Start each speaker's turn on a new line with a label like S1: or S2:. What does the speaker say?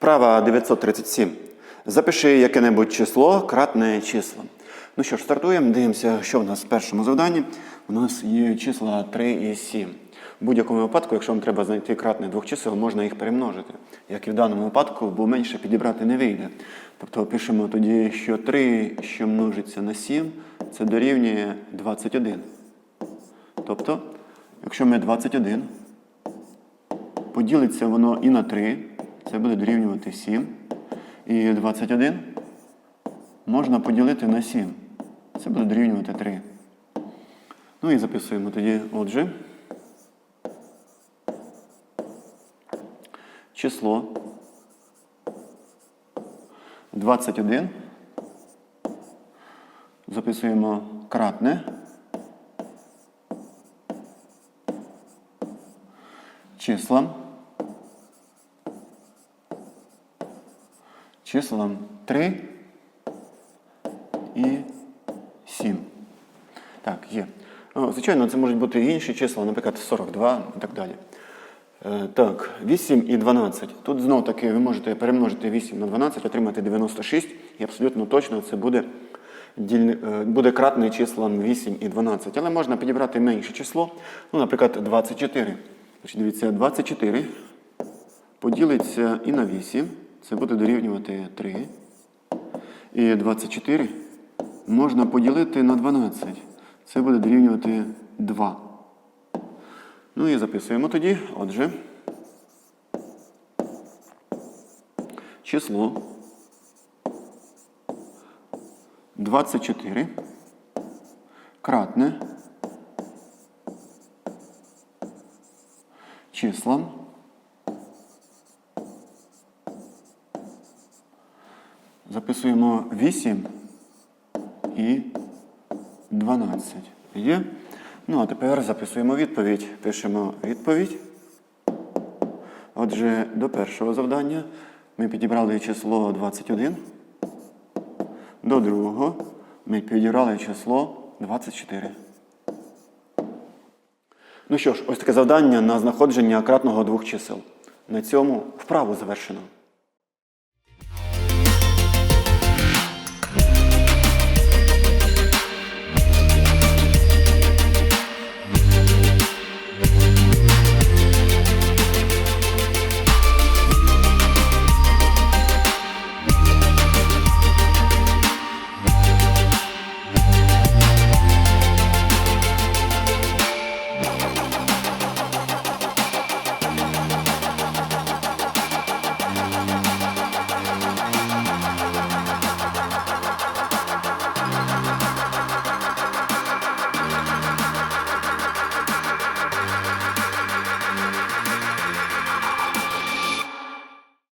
S1: Вправа 937. Запиши яке-небудь число, кратне число. Ну що ж, стартуємо, дивимося, що в нас в першому завданні. У нас є числа 3 і 7. В будь-якому випадку, якщо вам треба знайти кратне двох чисел, можна їх перемножити. Як і в даному випадку, бо менше підібрати не вийде. Тобто пишемо тоді, що 3, що множиться на 7, це дорівнює 21. Тобто, якщо ми 21 поділиться воно і на 3, це буде дорівнювати 7. І 21 можна поділити на 7. Це буде дорівнювати 3. Ну і записуємо тоді, отже, число 21. Записуємо кратне. Числам. Числам 3 і 7. Так, є. О, Звичайно, це можуть бути інші числа, наприклад, 42 і так далі. Е, Так, 8 і 12. Тут знов таки ви можете перемножити 8 на 12, отримати 96, і абсолютно точно це буде, діль... е, буде кратне числам 8 і 12. Але можна підібрати менше число, ну, наприклад, 24. Значить, дивіться, 24 поділиться і на 8, це буде дорівнювати 3. І 24 можна поділити на 12. Це буде дорівнювати 2. Ну і записуємо тоді. Отже, число 24 кратне числам записуємо 8 і 12. Є? Ну, а тепер записуємо відповідь. Пишемо відповідь. Отже, до першого завдання ми підібрали число 21. До другого ми підібрали число 24. Ну що ж, ось таке завдання на знаходження кратного двох чисел. На цьому вправу завершено.